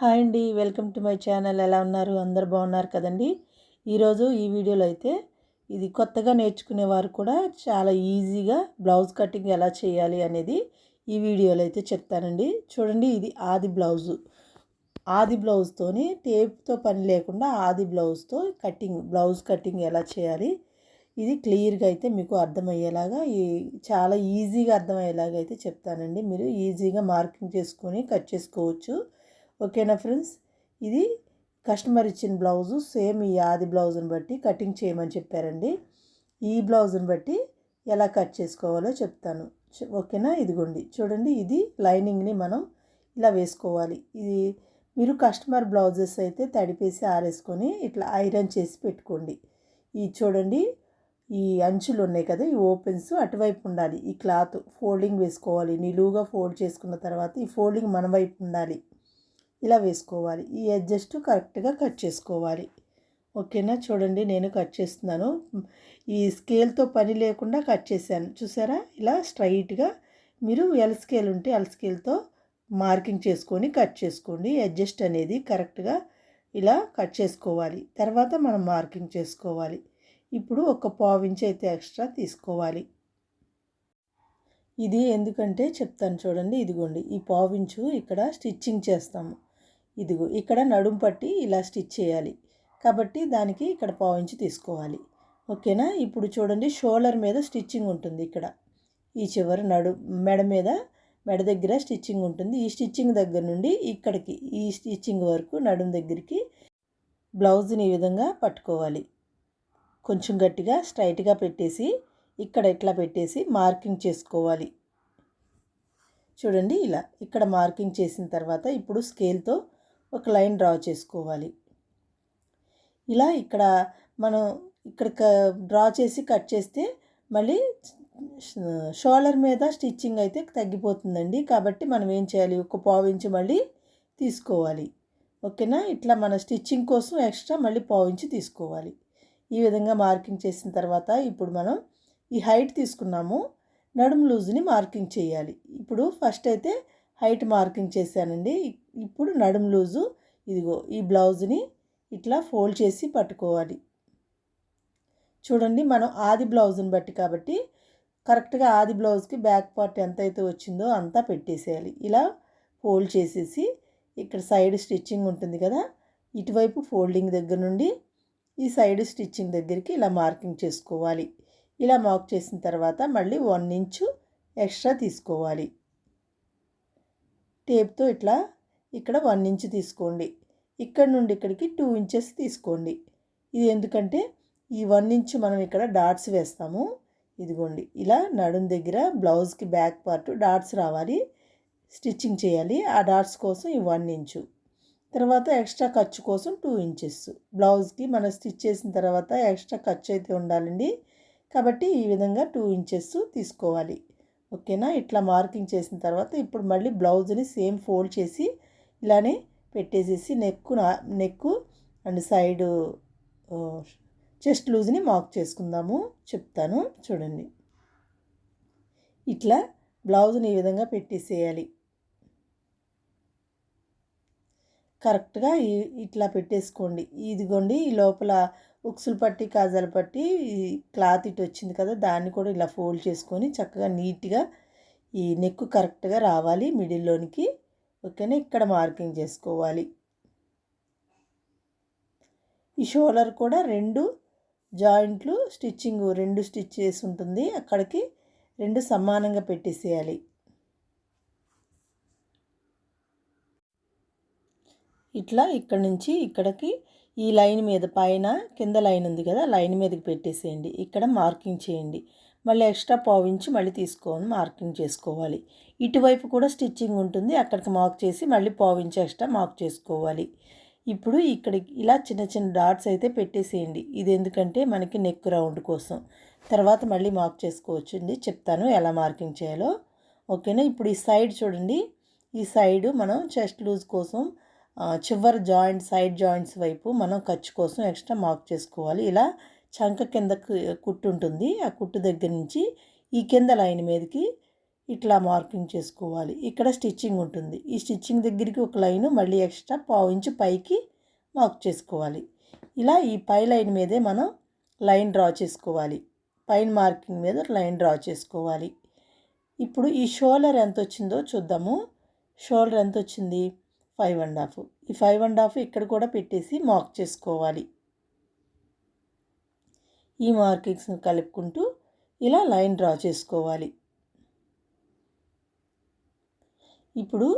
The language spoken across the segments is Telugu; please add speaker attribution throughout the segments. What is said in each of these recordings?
Speaker 1: హాయ్ అండి వెల్కమ్ టు మై ఛానల్. ఎలా ఉన్నారు? అందరు బాగున్నారు కదండి? ఈరోజు ఈ వీడియోలో అయితే ఇది కొత్తగా నేర్చుకునే వారు కూడా చాలా ఈజీగా బ్లౌజ్ కటింగ్ ఎలా చేయాలి అనేది ఈ వీడియోలో అయితే చెప్తానండి. చూడండి ఇది ఆది బ్లౌజు. ఆది బ్లౌజ్తోని టేప్తో పని లేకుండా ఆది బ్లౌజ్తో కటింగ్ బ్లౌజ్ కటింగ్ ఎలా చేయాలి ఇది క్లియర్గా అయితే మీకు అర్థమయ్యేలాగా ఈ చాలా ఈజీగా అర్థమయ్యేలాగా అయితే చెప్తానండి. మీరు ఈజీగా మార్కింగ్ చేసుకొని కట్ చేసుకోవచ్చు. ఓకేనా ఫ్రెండ్స్? ఇది కస్టమర్ ఇచ్చిన బ్లౌజు సేమ్ ఈ ఆది బ్లౌజ్ని బట్టి కటింగ్ చేయమని చెప్పారండి. ఈ బ్లౌజ్ని బట్టి ఎలా కట్ చేసుకోవాలో చెప్తాను. ఓకేనా? ఇదిగోండి. చూడండి ఇది లైనింగ్ని మనం ఇలా వేసుకోవాలి. ఇది మీరు కస్టమర్ బ్లౌజెస్ అయితే తడిపేసి ఆరేసుకొని ఇట్లా ఐరన్ చేసి పెట్టుకోండి. ఈ చూడండి ఈ అంచులు ఉన్నాయి కదా ఈ ఓపెన్స్ అటువైపు ఉండాలి. ఈ క్లాత్ ఫోల్డింగ్ వేసుకోవాలి. నిలువుగా ఫోల్డ్ చేసుకున్న తర్వాత ఈ ఫోల్డింగ్ మన వైపు ఉండాలి. ఇలా వేసుకోవాలి. ఈ అడ్జస్ట్ కరెక్ట్గా కట్ చేసుకోవాలి. ఓకేనా? చూడండి నేను కట్ చేస్తున్నాను. ఈ స్కేల్తో పని లేకుండా కట్ చేశాను. చూసారా? ఇలా స్ట్రైట్గా మీరు ఎల్ స్కేల్ ఉంటే ఎల్ స్కేల్తో మార్కింగ్ చేసుకొని కట్ చేసుకోండి. అడ్జస్ట్ అనేది కరెక్ట్గా ఇలా కట్ చేసుకోవాలి. తర్వాత మనం మార్కింగ్ చేసుకోవాలి. ఇప్పుడు ఒక పావించి అయితే ఎక్స్ట్రా తీసుకోవాలి. ఇది ఎందుకంటే చెప్తాను చూడండి ఇదిగోండి. ఈ పావించు ఇక్కడ స్టిచ్చింగ్ చేస్తాము. ఇదిగో ఇక్కడ నడుం పట్టి ఇలా స్టిచ్ చేయాలి. కాబట్టి దానికి ఇక్కడ పావించి తీసుకోవాలి. ఓకేనా? ఇప్పుడు చూడండి షోల్డర్ మీద స్టిచ్చింగ్ ఉంటుంది ఇక్కడ. ఈ చివరి నడు మెడ మీద మెడ దగ్గర స్టిచ్చింగ్ ఉంటుంది. ఈ స్టిచ్చింగ్ దగ్గర నుండి ఇక్కడికి ఈ స్టిచ్చింగ్ వరకు నడుము దగ్గరికి బ్లౌజ్ని ఈ విధంగా పట్టుకోవాలి. కొంచెం గట్టిగా స్ట్రైట్గా పెట్టేసి ఇక్కడ ఇట్లా పెట్టేసి మార్కింగ్ చేసుకోవాలి. చూడండి ఇలా. ఇక్కడ మార్కింగ్ చేసిన తర్వాత ఇప్పుడు స్కేల్తో ఒక లైన్ డ్రా చేసుకోవాలి. ఇలా ఇక్కడ మనం ఇక్కడ డ్రా చేసి కట్ చేస్తే మళ్ళీ షోల్డర్ మీద స్టిచ్చింగ్ అయితే తగ్గిపోతుందండి. కాబట్టి మనం ఏం చేయాలి? ఒక పావించి మళ్ళీ తీసుకోవాలి. ఓకేనా? ఇట్లా మన స్టిచ్చింగ్ కోసం ఎక్స్ట్రా మళ్ళీ పావించి తీసుకోవాలి. ఈ విధంగా మార్కింగ్ చేసిన తర్వాత ఇప్పుడు మనం ఈ హైట్ తీసుకున్నాము. నడుము లూజ్ని మార్కింగ్ చేయాలి. ఇప్పుడు ఫస్ట్ అయితే హైట్ మార్కింగ్ చేశానండి. ఇప్పుడు నడుం లూజు. ఇదిగో ఈ బ్లౌజ్ని ఇట్లా ఫోల్డ్ చేసి పట్టుకోవాలి. చూడండి మనం ఆది బ్లౌజ్ని బట్టి కాబట్టి కరెక్ట్గా ఆది బ్లౌజ్కి బ్యాక్ పార్ట్ ఎంత అయితే వచ్చిందో అంతా పెట్టేసేయాలి. ఇలా ఫోల్డ్ చేసేసి ఇక్కడ సైడ్ స్టిచ్చింగ్ ఉంటుంది కదా ఇటువైపు ఫోల్డింగ్ దగ్గర నుండి ఈ సైడ్ స్టిచ్చింగ్ దగ్గరికి ఇలా మార్కింగ్ చేసుకోవాలి. ఇలా మార్క్ చేసిన తర్వాత మళ్ళీ వన్ ఇంచు ఎక్స్ట్రా తీసుకోవాలి. టేప్తో ఇట్లా ఇక్కడ వన్ ఇంచ్ తీసుకోండి. ఇక్కడ నుండి ఇక్కడికి టూ ఇంచెస్ తీసుకోండి. ఇది ఎందుకంటే ఈ వన్ ఇంచ్ మనం ఇక్కడ డాట్స్ వేస్తాము. ఇదిగోండి ఇలా నడుం దగ్గర బ్లౌజ్కి బ్యాక్ పార్ట్ డాట్స్ రావాలి. స్టిచ్చింగ్ చేయాలి. ఆ డాట్స్ కోసం ఈ వన్ ఇంచు. తర్వాత ఎక్స్ట్రా ఖర్చు కోసం టూ ఇంచెస్. బ్లౌజ్కి మనం స్టిచ్ చేసిన తర్వాత ఎక్స్ట్రా ఖర్చు అయితే ఉండాలండి. కాబట్టి ఈ విధంగా టూ ఇంచెస్ తీసుకోవాలి. ఓకేనా? ఇట్లా మార్కింగ్ చేసిన తర్వాత ఇప్పుడు మళ్ళీ బ్లౌజ్ని సేమ్ ఫోల్డ్ చేసి ఇలానే పెట్టేసేసి neck neck and side chest లూజ్ని mark చేసుకుందాము. చెప్తాను చూడండి. ఇట్లా బ్లౌజ్ని ఈ విధంగా పెట్టేసేయాలి. కరెక్ట్గా ఇట్లా పెట్టేసుకోండి. ఇదిగోండి ఈ లోపల ఉక్సులు పట్టి కాజాలు పట్టి క్లాత్ ఇటు వచ్చింది కదా దాన్ని కూడా ఇలా ఫోల్డ్ చేసుకొని చక్కగా నీట్గా ఈ నెక్ కరెక్ట్గా రావాలి మిడిల్లోనికి. ఓకేనా? ఇక్కడ మార్కింగ్ చేసుకోవాలి. ఈ షోల్డర్ కూడా రెండు జాయింట్లు స్టిచ్చింగ్ రెండు స్టిచ్ చేసి ఉంటుంది. అక్కడికి రెండు సమానంగా పెట్టేసేయాలి. ఇట్లా ఇక్కడ నుంచి ఇక్కడికి ఈ లైన్ మీద పైన కింద లైన్ ఉంది కదా లైన్ మీదకి పెట్టేసేయండి. ఇక్కడ మార్కింగ్ చేయండి. మళ్ళీ ఎక్స్ట్రా పావించి మళ్ళీ తీసుకోవాలి మార్కింగ్ చేసుకోవాలి. ఇటువైపు కూడా స్టిచ్చింగ్ ఉంటుంది అక్కడికి మార్క్ చేసి మళ్ళీ పావించి ఎక్స్ట్రా మార్క్ చేసుకోవాలి. ఇప్పుడు ఇక్కడ ఇలా చిన్న చిన్న డాట్స్ అయితే పెట్టేసేయండి. ఇది ఎందుకంటే మనకి నెక్ రౌండ్ కోసం. తర్వాత మళ్ళీ మార్క్ చేసుకోవచ్చు అండి చెప్తాను ఎలా మార్కింగ్ చేయాలో. ఓకేనా? ఇప్పుడు ఈ సైడ్ చూడండి. ఈ సైడు మనం చెస్ట్ లూజ్ కోసం చివరి జాయింట్ సైడ్ జాయింట్స్ వైపు మనం ఖర్చు కోసం ఎక్స్ట్రా మార్క్ చేసుకోవాలి. ఇలా చంక కింద కుట్టు ఉంటుంది. ఆ కుట్టు దగ్గర నుంచి ఈ కింద లైన్ మీదకి ఇట్లా మార్కింగ్ చేసుకోవాలి. ఇక్కడ స్టిచ్చింగ్ ఉంటుంది. ఈ స్టిచ్చింగ్ దగ్గరికి ఒక లైన్ మళ్ళీ ఎక్స్ట్రా పావు ఇంచు పైకి మార్క్ చేసుకోవాలి. ఇలా ఈ పై లైన్ మీదే మనం లైన్ డ్రా చేసుకోవాలి. పైన మార్కింగ్ మీద లైన్ డ్రా చేసుకోవాలి. ఇప్పుడు ఈ షోల్డర్ ఎంత వచ్చిందో చూద్దాము. షోల్డర్ ఎంత వచ్చింది ఫైవ్ అండ్ హాఫ్. ఈ ఫైవ్ అండ్ హాఫ్ ఇక్కడ కూడా పెట్టేసి మార్క్ చేసుకోవాలి. ఈ మార్కింగ్స్ని కలుపుకుంటూ ఇలా లైన్ డ్రా చేసుకోవాలి. ఇప్పుడు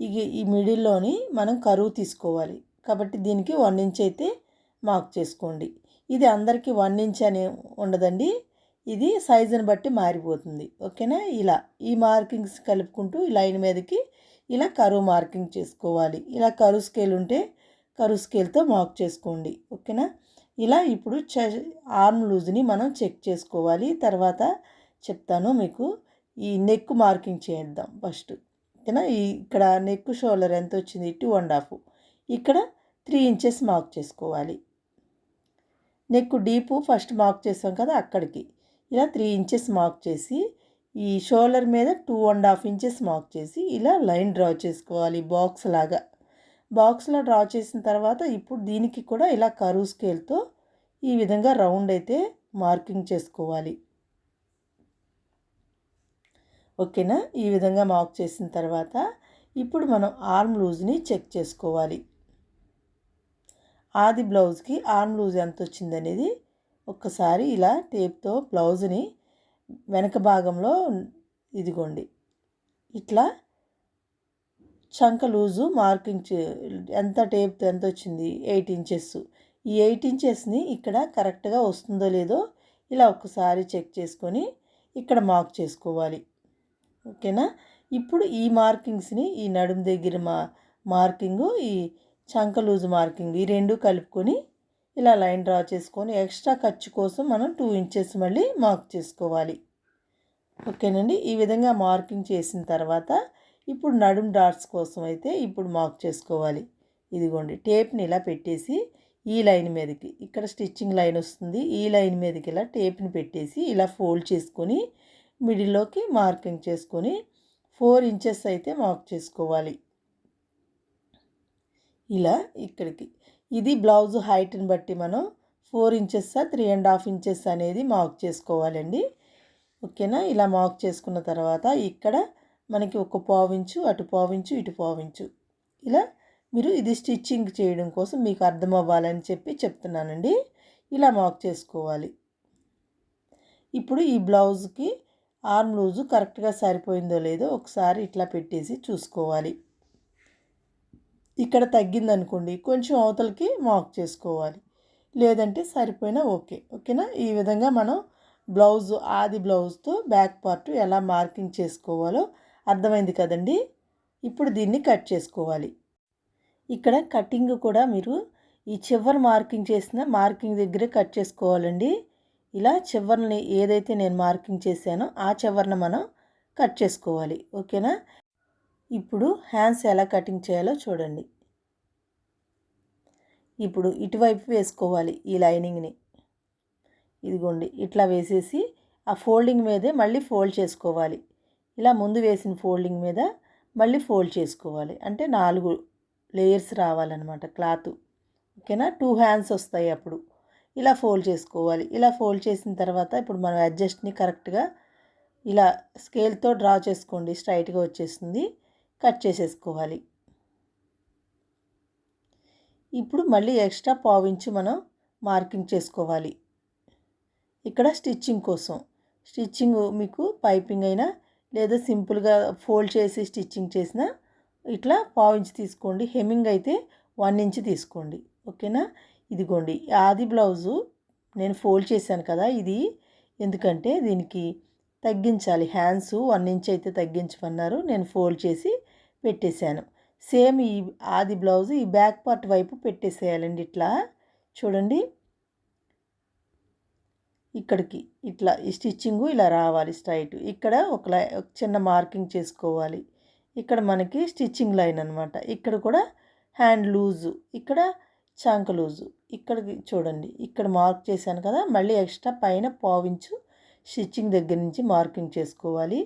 Speaker 1: ఇక ఈ మిడిల్లోని మనం కరువు తీసుకోవాలి. కాబట్టి దీనికి వన్ ఇంచ్ అయితే మార్క్ చేసుకోండి. ఇది అందరికీ వన్ ఇంచ్ అని ఉండదండి. ఇది సైజుని బట్టి మారిపోతుంది. ఓకేనా? ఇలా ఈ మార్కింగ్స్ కలుపుకుంటూ ఈ లైన్ మీదకి ఇలా కరువు మార్కింగ్ చేసుకోవాలి. ఇలా కరువు స్కేల్ ఉంటే కరువు స్కేల్తో మార్క్ చేసుకోండి. ఓకేనా? ఇలా ఇప్పుడు చె ఆర్మ్ లూజ్ని మనం చెక్ చేసుకోవాలి. తర్వాత చెప్తాను మీకు. ఈ నెక్ మార్కింగ్ చేద్దాం ఫస్ట్ ఓకేనా? ఈ ఇక్కడ నెక్ షోల్డర్ ఎంత వచ్చింది? టూ అండ్ హాఫ్ ఇక్కడ త్రీ ఇంచెస్ మార్క్ చేసుకోవాలి. నెక్ డీపు ఫస్ట్ మార్క్ చేసాం కదా అక్కడికి. ఇలా త్రీ ఇంచెస్ మార్క్ చేసి ఈ షోల్డర్ మీద two and half inches mark చేసి ఇలా లైన్ డ్రా చేసుకోవాలి బాక్స్ లాగా. బాక్స్లో డ్రా చేసిన తర్వాత ఇప్పుడు దీనికి కూడా ఇలా కరువు స్కేల్తో ఈ విధంగా రౌండ్ అయితే మార్కింగ్ చేసుకోవాలి. ఓకేనా? ఈ విధంగా మార్క్ చేసిన తర్వాత ఇప్పుడు మనం ఆర్మ్ లూజ్ని చెక్ చేసుకోవాలి. ఆది బ్లౌజ్కి ఆర్మ్ లూజ్ ఎంత వచ్చిందనేది ఒక్కసారి ఇలా టేప్తో బ్లౌజ్ని వెనక భాగంలో ఇదిగోండి. ఇట్లా చంక లూజు మార్కింగ్ ఎంత టేప్ ఎంత వచ్చింది? Eight inches. ఈ ఎయిట్ ఇంచెస్ని ఇక్కడ కరెక్ట్గా వస్తుందో లేదో ఇలా ఒక్కసారి చెక్ చేసుకొని ఇక్కడ మార్క్ చేసుకోవాలి. ఓకేనా? ఇప్పుడు ఈ మార్కింగ్స్ని ఈ నడుము దగ్గర మా మార్కింగు ఈ చంక లూజ్ మార్కింగ్ ఈ రెండు కలుపుకొని ఇలా లైన్ డ్రా చేసుకొని ఎక్స్ట్రా ఖర్చు కోసం మనం టూ ఇంచెస్ మళ్ళీ మార్క్ చేసుకోవాలి. ఓకేనండి? ఈ విధంగా మార్కింగ్ చేసిన తర్వాత ఇప్పుడు నడుం డాట్స్ కోసం అయితే ఇప్పుడు మార్క్ చేసుకోవాలి. ఇదిగోండి టేప్ని ఇలా పెట్టేసి ఈ లైన్ మీదకి ఇక్కడ స్టిచ్చింగ్ లైన్ వస్తుంది ఈ లైన్ మీదకి ఇలా టేప్ని పెట్టేసి ఇలా ఫోల్డ్ చేసుకొని మిడిల్లోకి మార్కింగ్ చేసుకొని ఫోర్ ఇంచెస్ అయితే మార్క్ చేసుకోవాలి. ఇలా ఇక్కడికి ఇది బ్లౌజ్ హైట్ని బట్టి మనం four inches three and half inches అనేది మార్క్ చేసుకోవాలండి. ఓకేనా? ఇలా మార్క్ చేసుకున్న తర్వాత ఇక్కడ మనకి ఒక పావించు అటు పావించు ఇటు పావించు ఇలా మీరు ఇది స్టిచ్చింగ్ చేయడం కోసం మీకు అర్థం అవ్వాలని చెప్పి చెప్తున్నానండి. ఇలా మార్క్ చేసుకోవాలి. ఇప్పుడు ఈ బ్లౌజ్కి ఆర్మ్ లూజు కరెక్ట్గా సరిపోయిందో లేదో ఒకసారి ఇట్లా పెట్టేసి చూసుకోవాలి. ఇక్కడ తగ్గిందనుకోండి కొంచెం అవతలకి మార్క్ చేసుకోవాలి. లేదంటే సరిపోయినా ఓకే. ఓకేనా? ఈ విధంగా మనం బ్లౌజ్ ఆది బ్లౌజ్తో బ్యాక్ పార్ట్ ఎలా మార్కింగ్ చేసుకోవాలో అర్థమైంది కదండి? ఇప్పుడు దీన్ని కట్ చేసుకోవాలి. ఇక్కడ కటింగ్ కూడా మీరు ఈ చివరి మార్కింగ్ చేసిన మార్కింగ్ దగ్గరే కట్ చేసుకోవాలండి. ఇలా చివరిని ఏదైతే నేను మార్కింగ్ చేశానో ఆ చివరిని మనం కట్ చేసుకోవాలి. ఓకేనా? ఇప్పుడు హ్యాండ్స్ ఎలా కటింగ్ చేయాలో చూడండి. ఇప్పుడు ఇటువైపు వేసుకోవాలి ఈ లైనింగ్ని ఇదిగోండి ఇట్లా వేసేసి ఆ ఫోల్డింగ్ మీదే మళ్ళీ ఫోల్డ్ చేసుకోవాలి. ఇలా ముందు వేసిన ఫోల్డింగ్ మీద మళ్ళీ ఫోల్డ్ చేసుకోవాలి. అంటే నాలుగు లేయర్స్ రావాలన్నమాట క్లాత్ ఓకేనా? టూ హ్యాండ్స్ వస్తాయి అప్పుడు. ఇలా ఫోల్డ్ చేసుకోవాలి. ఇలా ఫోల్డ్ చేసిన తర్వాత ఇప్పుడు మనం అడ్జస్ట్ని కరెక్ట్గా ఇలా స్కేల్తో డ్రా చేసుకోండి. స్ట్రైట్గా వచ్చేస్తుంది. కట్ చేసేసుకోవాలి. ఇప్పుడు మళ్ళీ ఎక్స్ట్రా పావించి మనం మార్కింగ్ చేసుకోవాలి. ఇక్కడ స్టిచ్చింగ్ కోసం. స్టిచ్చింగ్ మీకు పైపింగ్ అయినా లేదా సింపుల్గా ఫోల్డ్ చేసి స్టిచ్చింగ్ చేసిన ఇట్లా పావించి తీసుకోండి. హెమ్మింగ్ అయితే వన్ ఇంచ్ తీసుకోండి. ఓకేనా? ఇదిగోండి. ఆది బ్లౌజు నేను ఫోల్డ్ చేశాను కదా ఇది. ఎందుకంటే దీనికి తగ్గించాలి. హ్యాండ్స్ వన్ ఇంచ్ అయితే తగ్గించమన్నారు. నేను ఫోల్డ్ చేసి పెట్టేశాను. సేమ్ ఈ ఆది బ్లౌజ్ ఈ బ్యాక్ పార్ట్ వైపు పెట్టేసేయాలండి ఇట్లా. చూడండి. ఇక్కడికి ఇట్లా ఈ స్టిచ్చింగు ఇలా రావాలి స్ట్రైట్. ఇక్కడ ఒక లై చిన్న మార్కింగ్ చేసుకోవాలి. ఇక్కడ మనకి స్టిచ్చింగ్ లైన్ అనమాట ఇక్కడ కూడా హ్యాండ్ లూజు ఇక్కడ చంక లూజు. ఇక్కడికి చూడండి. ఇక్కడ మార్క్ చేశాను కదా మళ్ళీ ఎక్స్ట్రా పైన పావించు స్టిచ్చింగ్ దగ్గర నుంచి మార్కింగ్ చేసుకోవాలి.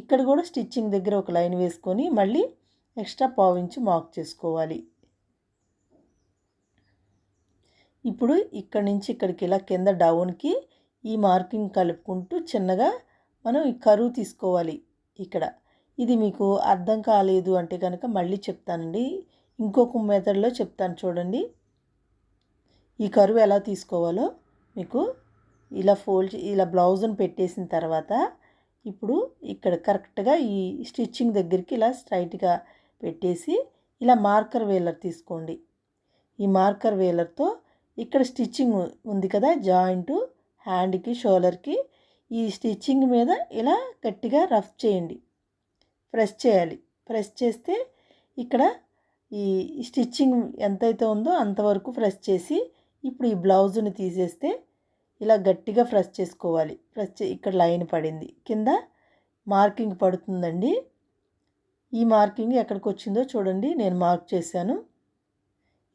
Speaker 1: ఇక్కడ కూడా స్టిచ్చింగ్ దగ్గర ఒక లైన్ వేసుకొని మళ్ళీ ఎక్స్ట్రా పావించి మార్క్ చేసుకోవాలి. ఇప్పుడు ఇక్కడ నుంచి ఇక్కడికి ఇలా కింద డౌన్కి ఈ మార్కింగ్ కలుపుకుంటూ చిన్నగా మనం ఈ కరువు తీసుకోవాలి ఇక్కడ. ఇది మీకు అర్థం కాలేదు అంటే కనుక మళ్ళీ చెప్తానండి. ఇంకొక మెథడ్లో చెప్తాను చూడండి. ఈ కరువు ఎలా తీసుకోవాలో మీకు ఇలా ఫోల్డ్ ఇలా బ్లౌజ్ను పెట్టేసిన తర్వాత ఇప్పుడు ఇక్కడ కరెక్ట్గా ఈ స్టిచ్చింగ్ దగ్గరికి ఇలా స్ట్రైట్గా పెట్టేసి ఇలా మార్కర్ వేలర్ తీసుకోండి. ఈ మార్కర్ వేలర్తో ఇక్కడ స్టిచ్చింగ్ ఉంది కదా జాయింట్ హ్యాండ్కి షోల్డర్కి ఈ స్టిచ్చింగ్ మీద ఇలా గట్టిగా రఫ్ చేయండి. ప్రెస్ చేయాలి. ప్రెస్ చేస్తే ఇక్కడ ఈ స్టిచ్చింగ్ ఎంతైతే ఉందో అంతవరకు ప్రెస్ చేసి ఇప్పుడు ఈ బ్లౌజ్ని తీసేస్తే ఇలా గట్టిగా ప్రెస్ చేసుకోవాలి. ప్రెస్ చే ఇక్కడ లైన్ పడింది. కింద మార్కింగ్ పడుతుందండి. ఈ మార్కింగ్ ఎక్కడికి వచ్చిందో చూడండి. నేను మార్క్ చేశాను.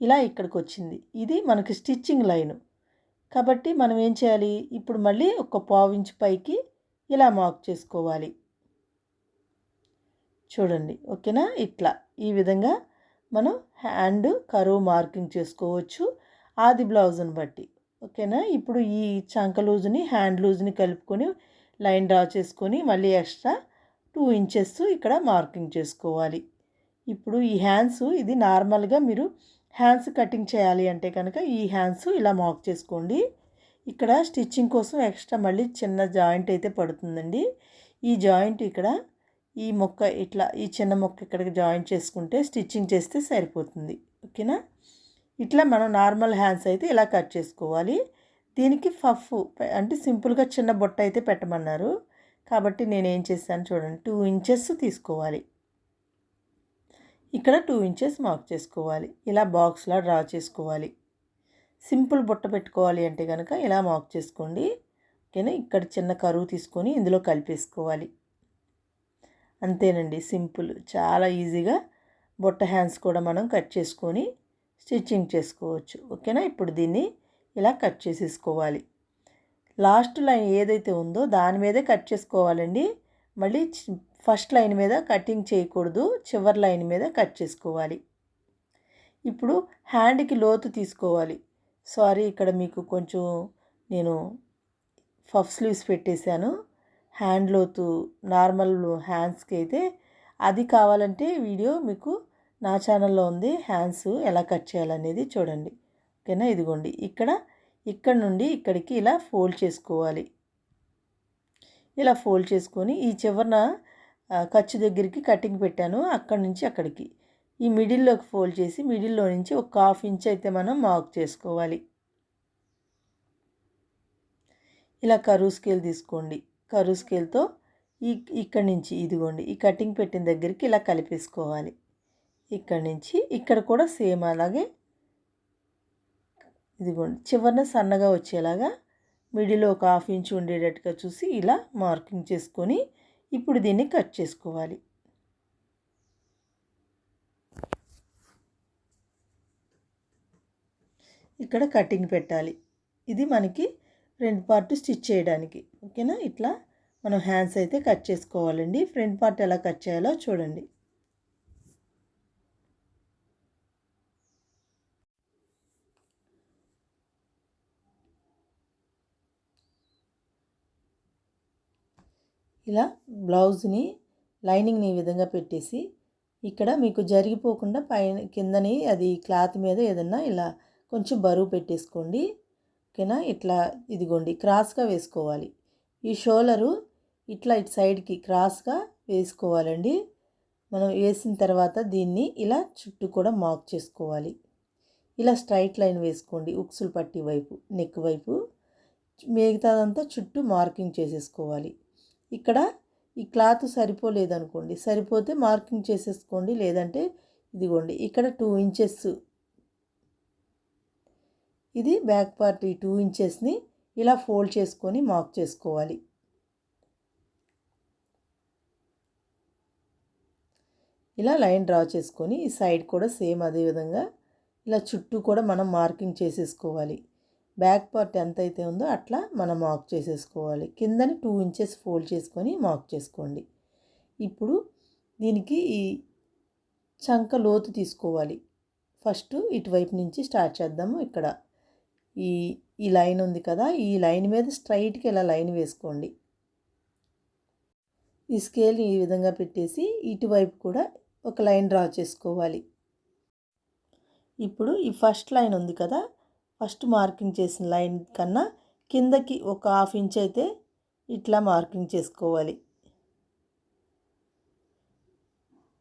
Speaker 1: ఇలా ఇక్కడికి వచ్చింది ఇది మనకి స్టిచ్చింగ్ లైను. కాబట్టి మనం ఏం చేయాలి? ఇప్పుడు మళ్ళీ ఒక పావు ఇంచు పైకి ఇలా మార్క్ చేసుకోవాలి. చూడండి. ఓకేనా? ఇట్లా. ఈ విధంగా మనం హ్యాండ్ కరువు మార్కింగ్ చేసుకోవచ్చు. ఆది బ్లౌజ్ని బట్టి. ఓకేనా? ఇప్పుడు ఈ చంక లూజ్ని హ్యాండ్ లూజ్ని కలుపుకొని లైన్ డ్రా చేసుకొని మళ్ళీ ఎక్స్ట్రా టూ ఇంచెస్ ఇక్కడ మార్కింగ్ చేసుకోవాలి. ఇప్పుడు ఈ హ్యాండ్స్ ఇది నార్మల్గా మీరు హ్యాండ్స్ కటింగ్ చేయాలి అంటే కనుక ఈ హ్యాండ్స్ ఇలా మార్క్ చేసుకోండి. ఇక్కడ స్టిచ్చింగ్ కోసం ఎక్స్ట్రా మళ్ళీ చిన్న జాయింట్ అయితే పడుతుందండి. ఈ జాయింట్ ఇక్కడ ఈ మొక్క ఇట్లా ఈ చిన్న మొక్క ఇక్కడికి జాయింట్ చేసుకుంటే స్టిచ్చింగ్ చేస్తే సరిపోతుంది. ఓకేనా? ఇట్లా మనం నార్మల్ హ్యాండ్స్ అయితే ఇలా కట్ చేసుకోవాలి. దీనికి ఫఫ్ అంటే సింపుల్గా చిన్న బొట్ట అయితే పెట్టమన్నారు. కాబట్టి నేను ఏం చేశాను చూడండి టూ ఇంచెస్ తీసుకోవాలి. ఇక్కడ టూ ఇంచెస్ మార్క్ చేసుకోవాలి. ఇలా బాక్స్లా డ్రా చేసుకోవాలి. సింపుల్ బుట్ట పెట్టుకోవాలి అంటే కనుక ఇలా మార్క్ చేసుకోండి. ఓకేనా? ఇక్కడ చిన్న కరువు తీసుకొని ఇందులో కలిపేసుకోవాలి. అంతేనండి సింపుల్. చాలా ఈజీగా బుట్ట హ్యాండ్స్ కూడా మనం కట్ చేసుకొని స్టిచ్చింగ్ చేసుకోవచ్చు. ఓకేనా? ఇప్పుడు దీన్ని ఇలా కట్ చేసేసుకోవాలి. లాస్ట్ లైన్ ఏదైతే ఉందో దాని మీదే కట్ చేసుకోవాలండి. మళ్ళీ ఫస్ట్ లైన్ మీద కటింగ్ చేయకూడదు. చివరి లైన్ మీద కట్ చేసుకోవాలి. ఇప్పుడు హ్యాండ్కి లోతు తీసుకోవాలి. సారీ ఇక్కడ మీకు కొంచెం నేను ఫఫ్ స్లీవ్స్ పెట్టేశాను. హ్యాండ్ లోతు నార్మల్ హ్యాండ్స్కి అయితే అది కావాలంటే వీడియో మీకు నా ఛానల్లో ఉంది హ్యాండ్స్ ఎలా కట్ చేయాలనేది చూడండి. ఓకేనా? ఇదిగోండి. ఇక్కడ ఇక్కడ నుండి ఇక్కడికి ఇలా ఫోల్డ్ చేసుకోవాలి. ఇలా ఫోల్డ్ చేసుకొని ఈ చివరన ఖర్చు దగ్గరికి కటింగ్ పెట్టాను అక్కడి నుంచి అక్కడికి. ఈ మిడిల్లోకి ఫోల్డ్ చేసి మిడిల్లో నుంచి ఒక హాఫ్ ఇంచ్ అయితే మనం మార్క్ చేసుకోవాలి. ఇలా కరువు స్కేల్ తీసుకోండి. కరువు స్కేల్తో ఈ ఇక్కడి నుంచి ఇదిగోండి. ఈ కటింగ్ పెట్టిన దగ్గరికి ఇలా కలిపేసుకోవాలి. ఇక్కడ నుంచి ఇక్కడ కూడా సేమ్ అలాగే ఇదిగోండి చివరిన సన్నగా వచ్చేలాగా మిడిలో ఒక హాఫ్ ఇంచ్ ఉండేటట్టుగా చూసి ఇలా మార్కింగ్ చేసుకొని ఇప్పుడు దీన్ని కట్ చేసుకోవాలి. ఇక్కడ కటింగ్ పెట్టాలి. ఇది మనకి ఫ్రంట్ పార్ట్ స్టిచ్ చేయడానికి. ఓకేనా? ఇట్లా మనం హ్యాండ్స్ అయితే కట్ చేసుకోవాలండి. ఫ్రంట్ పార్ట్ ఎలా కట్ చేయాలో చూడండి. ఇలా బ్లౌజ్ని లైనింగ్ని ఈ విధంగా పెట్టేసి ఇక్కడ మీకు జరిగిపోకుండా పైన కిందని అది క్లాత్ మీద ఏదన్నా ఇలా కొంచెం బరువు పెట్టేసుకోండి. ఓకేనా? ఇట్లా ఇదిగోండి క్రాస్గా వేసుకోవాలి. ఈ షోలరు ఇట్లా ఇటు సైడ్కి క్రాస్గా వేసుకోవాలండి. మనం వేసిన తర్వాత దీన్ని ఇలా చుట్టూ కూడా మార్క్ చేసుకోవాలి. ఇలా స్ట్రైట్ లైన్ వేసుకోండి ఉక్సులు పట్టి వైపు నెక్ వైపు. మిగతాదంతా చుట్టూ మార్కింగ్ చేసేసుకోవాలి. ఇక్కడ ఈ క్లాత్ సరిపోలేదనుకోండి. సరిపోతే మార్కింగ్ చేసేసుకోండి. లేదంటే ఇదిగోండి. ఇక్కడ టూ ఇంచెస్. ఇది బ్యాక్ పార్ట్ ఈ టూ ఇంచెస్ని ఇలా ఫోల్డ్ చేసుకొని మార్క్ చేసుకోవాలి. ఇలా లైన్ డ్రా చేసుకొని ఈ సైడ్ కూడా సేమ్ అదే విధంగా ఇలా చుట్టూ కూడా మనం మార్కింగ్ చేసేసుకోవాలి. బ్యాక్ పార్ట్ ఎంత అయితే ఉందో అట్లా మనం మార్క్ చేసేసుకోవాలి. కిందని టూ ఇంచెస్ ఫోల్డ్ చేసుకొని మార్క్ చేసుకోండి. ఇప్పుడు దీనికి ఈ చంక లోతు తీసుకోవాలి. ఫస్ట్ ఇటువైపు నుంచి స్టార్ట్ చేద్దాము. ఇక్కడ ఈ ఈ లైన్ ఉంది కదా ఈ లైన్ మీద స్ట్రైట్కి ఇలా లైన్ వేసుకోండి. ఈ స్కేల్ని ఈ విధంగా పెట్టేసి ఇటువైపు కూడా ఒక లైన్ డ్రా చేసుకోవాలి. ఇప్పుడు ఈ ఫస్ట్ లైన్ ఉంది కదా ఫస్ట్ మార్కింగ్ చేసిన లైన్ కన్నా కిందకి ఒక హాఫ్ ఇంచ్ అయితే ఇట్లా మార్కింగ్ చేసుకోవాలి.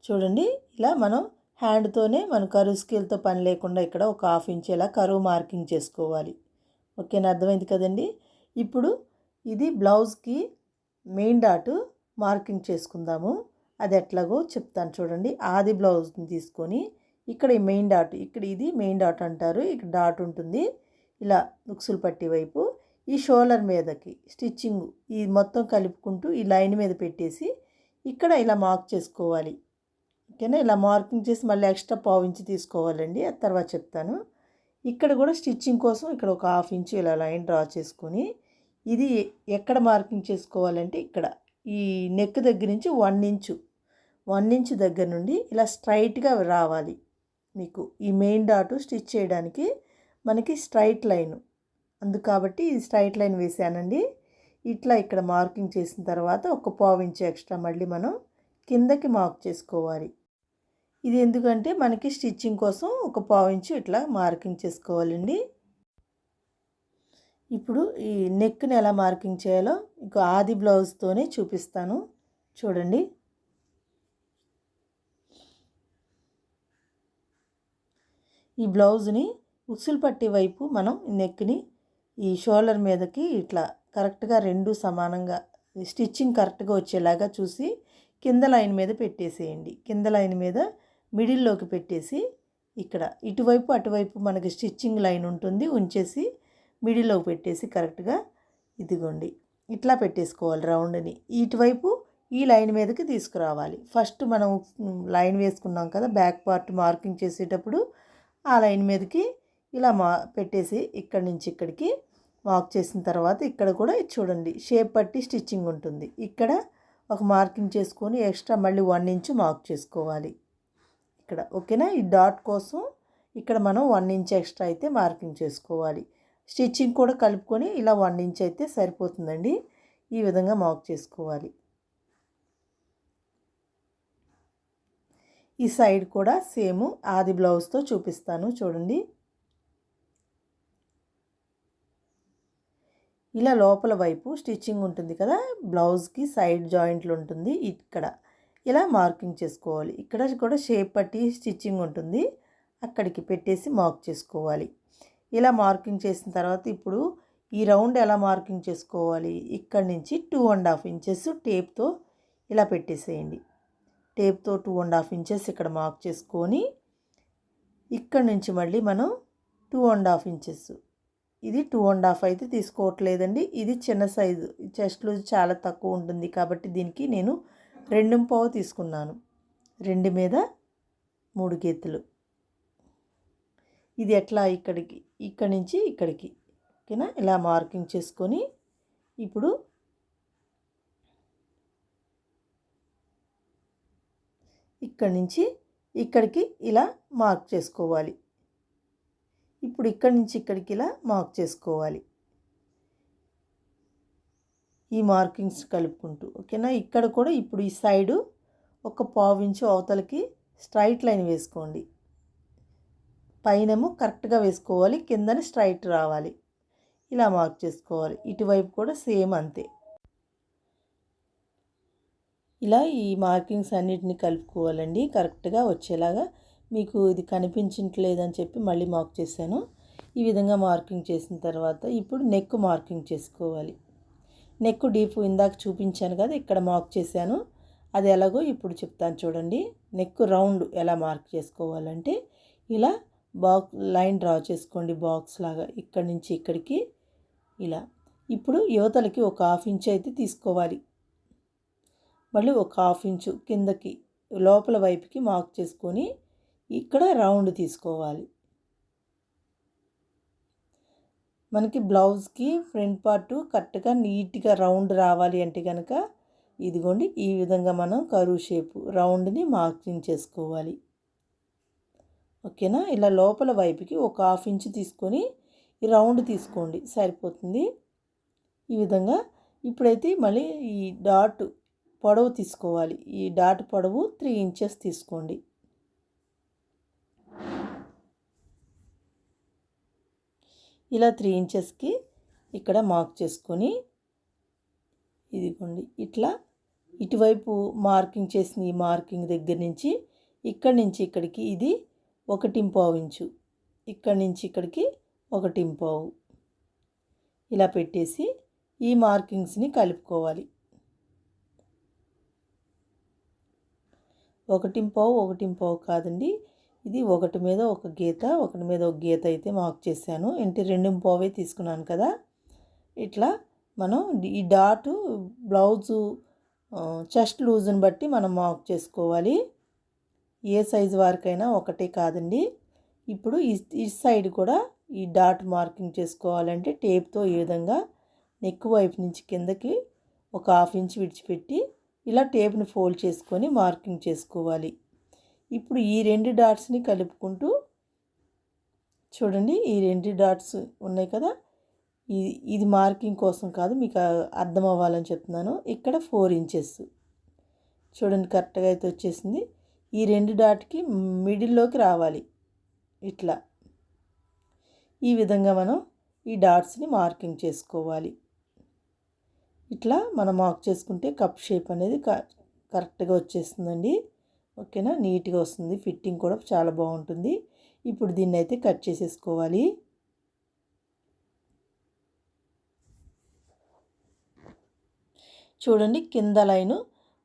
Speaker 1: చూడండి ఇలా మనం హ్యాండ్తోనే మన కరువు స్కేల్తో పని లేకుండా ఇక్కడ ఒక హాఫ్ ఇంచ్ ఇలా కరువు మార్కింగ్ చేసుకోవాలి. ఓకేనా? అర్థమైంది కదండి? ఇప్పుడు ఇది బ్లౌజ్కి మెయిన్ డాట్ మార్కింగ్ చేసుకుందాము. అది ఎట్లాగో చెప్తాను చూడండి. ఆది బ్లౌజ్ని తీసుకొని ఇక్కడ ఈ మెయిన్ డాట్ ఇక్కడ ఇది మెయిన్ డాట్ అంటారు ఇక్కడ డాట్ ఉంటుంది. ఇలా ఉక్సులు పట్టి వైపు ఈ షోల్డర్ మీదకి స్టిచ్చింగ్ ఈ మొత్తం కలుపుకుంటూ ఈ లైన్ మీద పెట్టేసి ఇక్కడ ఇలా మార్క్ చేసుకోవాలి. ఓకేనా? ఇలా మార్కింగ్ చేసి మళ్ళీ ఎక్స్ట్రా పావు ఇంచు తీసుకోవాలండి. ఆ తర్వాత చెప్తాను. ఇక్కడ కూడా స్టిచ్చింగ్ కోసం ఇక్కడ ఒక హాఫ్ ఇంచు ఇలా లైన్ డ్రా చేసుకొని ఇది ఎక్కడ మార్కింగ్ చేసుకోవాలంటే ఇక్కడ ఈ నెక్ దగ్గర నుంచి వన్ ఇంచు వన్ ఇంచు దగ్గర నుండి ఇలా స్ట్రైట్గా రావాలి. మీకు ఈ మెయిన్ డాటు స్టిచ్ చేయడానికి మనకి స్ట్రైట్ లైన్. అందు కాబట్టి ఇది స్ట్రైట్ లైన్ వేసానండి. ఇట్లా ఇక్కడ మార్కింగ్ చేసిన తర్వాత ఒక పావు ఇంచు ఎక్స్ట్రా మళ్ళీ మనం కిందకి మార్క్ చేసుకోవాలి. ఇది ఎందుకంటే మనకి స్టిచ్చింగ్ కోసం ఒక పావు ఇంచు ఇట్లా మార్కింగ్ చేసుకోవాలండి. ఇప్పుడు ఈ నెక్ని ఎలా మార్కింగ్ చేయాలో ఇంకో ఆది బ్లౌజ్తోనే చూపిస్తాను. చూడండి. ఈ బ్లౌజ్ని ఉక్సులు పట్టే వైపు మనం నెక్ని ఈ షోల్డర్ మీదకి ఇట్లా కరెక్ట్గా రెండు సమానంగా స్టిచ్చింగ్ కరెక్ట్గా వచ్చేలాగా చూసి కింద లైన్ మీద పెట్టేసేయండి. కింద లైన్ మీద మిడిల్లోకి పెట్టేసి ఇక్కడ ఇటువైపు అటువైపు మనకి స్టిచ్చింగ్ లైన్ ఉంటుంది ఉంచేసి మిడిల్లోకి పెట్టేసి కరెక్ట్గా ఇదిగోండి. ఇట్లా పెట్టేసుకోవాలి రౌండ్ని. ఇటువైపు ఈ లైన్ మీదకి తీసుకురావాలి. ఫస్ట్ మనం లైన్ వేసుకున్నాం కదా బ్యాక్ పార్ట్ మార్కింగ్ చేసేటప్పుడు ఆ లైన్ మీదకి ఇలా మా పెట్టేసి ఇక్కడి నుంచి ఇక్కడికి మార్క్ చేసిన తర్వాత ఇక్కడ కూడా చూడండి షేప్ పట్టి స్టిచ్చింగ్ ఉంటుంది. ఇక్కడ ఒక మార్కింగ్ చేసుకొని ఎక్స్ట్రా మళ్ళీ వన్ ఇంచు మార్క్ చేసుకోవాలి. ఇక్కడ ఓకేనా? ఈ డాట్ కోసం ఇక్కడ మనం వన్ ఇంచ్ ఎక్స్ట్రా అయితే మార్కింగ్ చేసుకోవాలి. స్టిచ్చింగ్ కూడా కలుపుకొని ఇలా వన్ ఇంచ్ అయితే సరిపోతుందండి. ఈ విధంగా మార్క్ చేసుకోవాలి. ఈ సైడ్ కూడా సేమ్ ఆది బ్లౌజ్తో చూపిస్తాను చూడండి. ఇలా లోపల వైపు స్టిచ్చింగ్ ఉంటుంది కదా బ్లౌజ్కి సైడ్ జాయింట్లు ఉంటుంది ఇక్కడ. ఇలా మార్కింగ్ చేసుకోవాలి. ఇక్కడ కూడా షేప్ పట్టి స్టిచ్చింగ్ ఉంటుంది. అక్కడికి పెట్టేసి మార్క్ చేసుకోవాలి. ఇలా మార్కింగ్ చేసిన తర్వాత ఇప్పుడు ఈ రౌండ్ ఎలా మార్కింగ్ చేసుకోవాలి? ఇక్కడ నుంచి టూ అండ్ హాఫ్ ఇంచెస్ టేప్తో ఇలా పెట్టేసేయండి. టేప్తో టూ అండ్ హాఫ్ ఇంచెస్ ఇక్కడ మార్క్ చేసుకొని ఇక్కడ నుంచి మళ్ళీ మనం టూ అండ్ హాఫ్ ఇంచెస్. ఇది టూ అండ్ హాఫ్ అయితే తీసుకోవట్లేదండి. ఇది చిన్న సైజు. చెస్ట్ లూజ్ చాలా తక్కువ ఉంటుంది కాబట్టి దీనికి నేను రెండు పావు తీసుకున్నాను. రెండు మీద మూడు గీతలు. ఇది ఎట్లా ఇక్కడికి? ఇక్కడి నుంచి ఇక్కడికి. ఓకేనా? ఇలా మార్కింగ్ చేసుకొని ఇప్పుడు ఇక్కడి నుంచి ఇక్కడికి ఇలా మార్క్ చేసుకోవాలి. ఇప్పుడు ఇక్కడి నుంచి ఇక్కడికి ఇలా మార్క్ చేసుకోవాలి. ఈ మార్కింగ్స్ కలుపుకుంటూ ఓకేనా? ఇక్కడ కూడా ఇప్పుడు ఈ సైడు ఒక పావు ఇంచు అవతలకి స్ట్రైట్ లైన్ వేసుకోండి. పైనేమో కరెక్ట్గా వేసుకోవాలి కిందని స్ట్రైట్ రావాలి. ఇలా మార్క్ చేసుకోవాలి. ఇటువైపు కూడా సేమ్ అంతే. ఇలా ఈ మార్కింగ్స్ అన్నిటిని కలుపుకోవాలండి. కరెక్ట్గా వచ్చేలాగా మీకు ఇది కనిపించట్లేదని చెప్పి మళ్ళీ మార్క్ చేశాను. ఈ విధంగా మార్కింగ్ చేసిన తర్వాత ఇప్పుడు నెక్ మార్కింగ్ చేసుకోవాలి. నెక్ డీప్ ఇందాక చూపించాను కదా ఇక్కడ మార్క్ చేశాను. అది ఎలాగో ఇప్పుడు చెప్తాను చూడండి. నెక్ రౌండ్ ఎలా మార్క్ చేసుకోవాలంటే ఇలా బాక్స్ లైన్ డ్రా చేసుకోండి బాక్స్ లాగా ఇక్కడి నుంచి ఇక్కడికి. ఇలా. ఇప్పుడు యువతలకి ఒక హాఫ్ ఇంచ్ అయితే తీసుకోవాలి. మళ్ళీ ఒక హాఫ్ ఇంచు కిందకి లోపల వైపుకి మార్క్ చేసుకొని ఇక్కడ రౌండ్ తీసుకోవాలి. మనకి బ్లౌజ్కి ఫ్రంట్ పార్ట్ కరెక్ట్గా నీట్గా రౌండ్ రావాలి అంటే కనుక ఇదిగోండి ఈ విధంగా మనం కరువు షేపు రౌండ్ని మార్కింగ్ చేసుకోవాలి. ఓకేనా? ఇలా లోపల వైపుకి ఒక హాఫ్ ఇంచ్ తీసుకొని రౌండ్ తీసుకోండి. సరిపోతుంది? ఈ విధంగా. ఇప్పుడైతే మళ్ళీ ఈ డాట్ పొడవు తీసుకోవాలి. ఈ డాట్ పొడవు త్రీ ఇంచెస్ తీసుకోండి. ఇలా త్రీ ఇంచెస్కి ఇక్కడ మార్క్ చేసుకొని ఇదిగోండి. ఇట్లా ఇటువైపు మార్కింగ్ చేసిన ఈ మార్కింగ్ దగ్గర నుంచి ఇక్కడి నుంచి ఇక్కడికి ఇది ఒకటి పావు ఇంచు. ఇక్కడి నుంచి ఇక్కడికి ఒకటి పావు ఇలా పెట్టేసి ఈ మార్కింగ్స్ని కలుపుకోవాలి. ఒకటి పావు ఒకటి పావు కాదండి. ఇది ఒకటి మీద ఒక గీత ఒకటి మీద ఒక గీత అయితే మార్క్ చేశాను. ఇంటి రెండు పావే తీసుకున్నాను కదా. ఇట్లా మనం ఈ డాటు బ్లౌజు చెస్ట్ లూజ్ని బట్టి మనం మార్క్ చేసుకోవాలి. ఏ సైజు వారికైనా ఒకటే కాదండి. ఇప్పుడు ఈ సైడ్ కూడా ఈ డాట్ మార్కింగ్ చేసుకోవాలంటే టేప్తో ఈ విధంగా నెక్ వైపు నుంచి కిందకి ఒక హాఫ్ ఇంచ్ విడిచిపెట్టి ఇలా టేప్ని ఫోల్డ్ చేసుకొని మార్కింగ్ చేసుకోవాలి. ఇప్పుడు ఈ రెండు డాట్స్ని కలుపుకుంటూ చూడండి ఈ రెండు డాట్స్ ఉన్నాయి కదా? ఇది ఇది మార్కింగ్ కోసం కాదు మీకు అర్థం అవ్వాలని చెప్తున్నాను. ఇక్కడ ఫోర్ ఇంచెస్. చూడండి కరెక్ట్గా అయితే వచ్చేసింది. ఈ రెండు డాట్కి మిడిల్లోకి రావాలి. ఇట్లా. ఈ విధంగా మనం ఈ డాట్స్ని మార్కింగ్ చేసుకోవాలి. ఇట్లా మనం మార్క్ చేసుకుంటే కప్ షేప్ అనేది కరెక్ట్గా వచ్చేస్తుందండి. ఓకేనా? నీట్గా వస్తుంది. ఫిట్టింగ్ కూడా చాలా బాగుంటుంది. ఇప్పుడు దీన్ని అయితే కట్ చేసేసుకోవాలి. చూడండి కింద లైను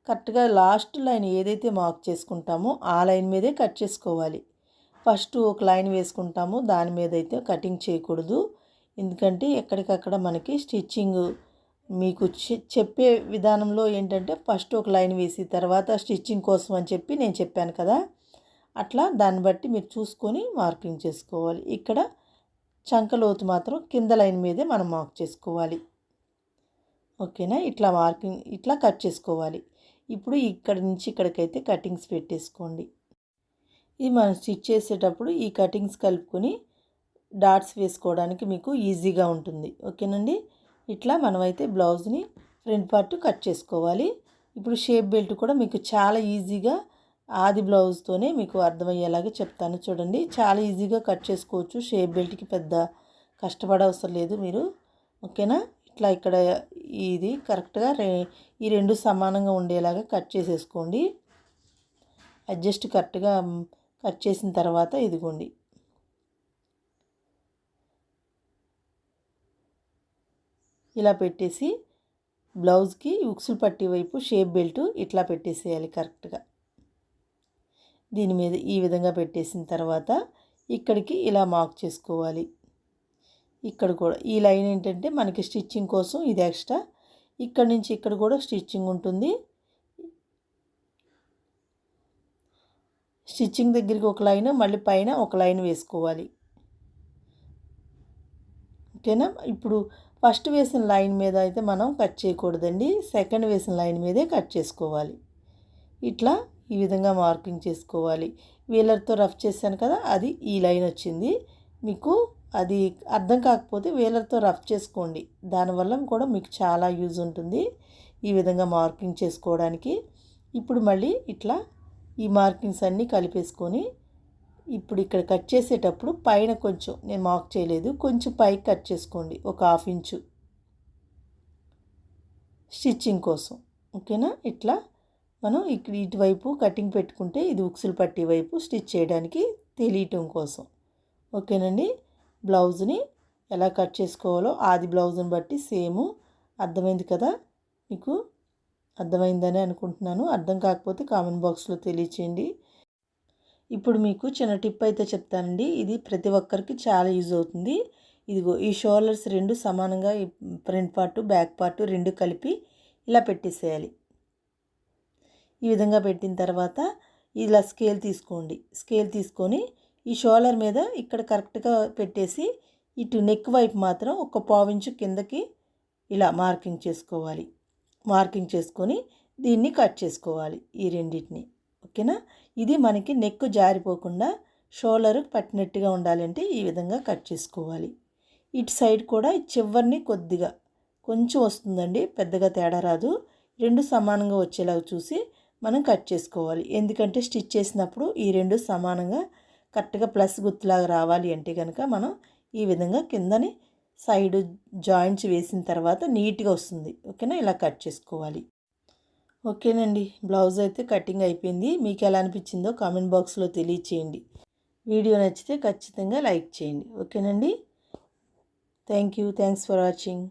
Speaker 1: కరెక్ట్గా లాస్ట్ లైన్ ఏదైతే మార్క్ చేసుకుంటామో ఆ లైన్ మీదే కట్ చేసుకోవాలి. ఫస్ట్ ఒక లైన్ వేసుకుంటాము. దాని మీద అయితే కటింగ్ చేయకూడదు. ఎందుకంటే ఎక్కడికక్కడ మనకి స్టిచ్చింగ్ మీకు చెప్పే విధానంలో ఏంటంటే ఫస్ట్ ఒక లైన్ వేసి తర్వాత స్టిచ్చింగ్ కోసం అని చెప్పి నేను చెప్పాను కదా అట్లా దాన్ని బట్టి మీరు చూసుకొని మార్కింగ్ చేసుకోవాలి. ఇక్కడ చంకలోతు మాత్రం కింద లైన్ మీదే మనం మార్క్ చేసుకోవాలి. ఓకేనా? ఇట్లా మార్కింగ్ ఇట్లా కట్ చేసుకోవాలి. ఇప్పుడు ఇక్కడ నుంచి ఇక్కడికైతే కటింగ్స్ పెట్టేసుకోండి. ఇది మనం స్టిచ్ చేసేటప్పుడు ఈ కటింగ్స్ కలుపుకొని డాట్స్ వేసుకోవడానికి మీకు ఈజీగా ఉంటుంది. ఓకేనండి? ఇట్లా మనమైతే బ్లౌజ్ని ఫ్రంట్ పార్ట్ కట్ చేసుకోవాలి. ఇప్పుడు షేప్ బెల్ట్ కూడా మీకు చాలా ఈజీగా ఆది బ్లౌజ్తోనే మీకు అర్థమయ్యేలాగా చెప్తాను చూడండి. చాలా ఈజీగా కట్ చేసుకోవచ్చు. షేప్ బెల్ట్కి పెద్ద కష్టపడవసరం లేదు మీరు. ఓకేనా? ఇట్లా ఇక్కడ ఇది కరెక్ట్గా ఈ రెండు సమానంగా ఉండేలాగా కట్ చేసేసుకోండి. అడ్జస్ట్ కరెక్ట్గా కట్ చేసిన తర్వాత ఇదిగోండి. ఇలా పెట్టేసి బ్లౌజ్కి ఉక్సులు పట్టి వైపు షేప్ బెల్ట్ ఇట్లా పెట్టేసేయాలి కరెక్ట్గా. దీని మీద ఈ విధంగా పెట్టేసిన తర్వాత ఇక్కడికి ఇలా మార్క్ చేసుకోవాలి. ఇక్కడ కూడా ఈ లైన్ ఏంటంటే మనకి స్టిచ్చింగ్ కోసం ఇది ఎక్స్ట్రా. ఇక్కడ నుంచి ఇక్కడ కూడా స్టిచ్చింగ్ ఉంటుంది. స్టిచ్చింగ్ దగ్గరికి ఒక లైన్ మళ్ళీ పైన ఒక లైన్ వేసుకోవాలి. ఓకేనా? ఇప్పుడు ఫస్ట్ వేసిన లైన్ మీద అయితే మనం కట్ చేయకూడదండి. సెకండ్ వేసిన లైన్ మీదే కట్ చేసుకోవాలి. ఇట్లా ఈ విధంగా మార్కింగ్ చేసుకోవాలి. వీలర్తో రఫ్ చేశాను కదా అది ఈ లైన్ వచ్చింది. మీకు అది అర్థం కాకపోతే వీలర్తో రఫ్ చేసుకోండి. దానివల్ల కూడా మీకు చాలా యూజ్ ఉంటుంది ఈ విధంగా మార్కింగ్ చేసుకోవడానికి. ఇప్పుడు మళ్ళీ ఇట్లా ఈ మార్కింగ్స్ అన్నీ కలిపేసుకొని ఇప్పుడు ఇక్కడ కట్ చేసేటప్పుడు పైన కొంచెం నేను మార్క్ చేయలేదు కొంచెం పైకి కట్ చేసుకోండి ఒక హాఫ్ ఇంచు స్టిచ్చింగ్ కోసం. ఓకేనా ఇట్లా మనం ఇక్కడ ఇటువైపు కటింగ్ పెట్టుకుంటే ఇది ఉక్సులు పట్టి వైపు స్టిచ్ చేయడానికి తెలియటం కోసం. ఓకేనండి బ్లౌజ్ని ఎలా కట్ చేసుకోవాలో ఆది బ్లౌజ్ని బట్టి సేమ్. అర్థమైంది కదా? మీకు అర్థమైందని అనుకుంటున్నాను. అర్థం కాకపోతే కామెంట్ బాక్స్లో తెలియచేయండి. ఇప్పుడు మీకు చిన్న టిప్ అయితే చెప్తానండి. ఇది ప్రతి ఒక్కరికి చాలా యూజ్ అవుతుంది. ఇదిగో ఈ షోల్డర్స్ రెండు సమానంగా ఈ ఫ్రంట్ పార్ట్ బ్యాక్ పార్ట్ రెండు కలిపి ఇలా పెట్టేసేయాలి. ఈ విధంగా పెట్టిన తర్వాత ఇలా స్కేల్ తీసుకోండి. స్కేల్ తీసుకొని ఈ షోల్డర్ మీద ఇక్కడ కరెక్ట్గా పెట్టేసి ఇటు నెక్ వైపు మాత్రం ఒక పావించు కిందకి ఇలా మార్కింగ్ చేసుకోవాలి. మార్కింగ్ చేసుకొని దీన్ని కట్ చేసుకోవాలి ఈ రెండింటిని. ఓకేనా ఇది మనకి నెక్కు జారిపోకుండా షోలరు పట్టినట్టుగా ఉండాలంటే ఈ విధంగా కట్ చేసుకోవాలి. ఇటు సైడ్ కూడా చివరిని కొద్దిగా కొంచెం వస్తుందండి పెద్దగా తేడా రాదు. రెండు సమానంగా వచ్చేలాగా చూసి మనం కట్ చేసుకోవాలి. ఎందుకంటే స్టిచ్ చేసినప్పుడు ఈ రెండు సమానంగా కరెక్ట్గా ప్లస్ గుర్తులాగా రావాలి అంటే కనుక మనం ఈ విధంగా కిందని సైడ్ జాయింట్స్ వేసిన తర్వాత నీట్గా వస్తుంది. ఓకేనా? ఇలా కట్ చేసుకోవాలి. ఓకేనండి. బ్లౌజ్ అయితే కటింగ్ అయిపోయింది. మీకు ఎలా అనిపించిందో కామెంట్ బాక్స్లో తెలియచేయండి. వీడియో నచ్చితే ఖచ్చితంగా లైక్ చేయండి. ఓకేనండి? Thank you. Thanks for watching.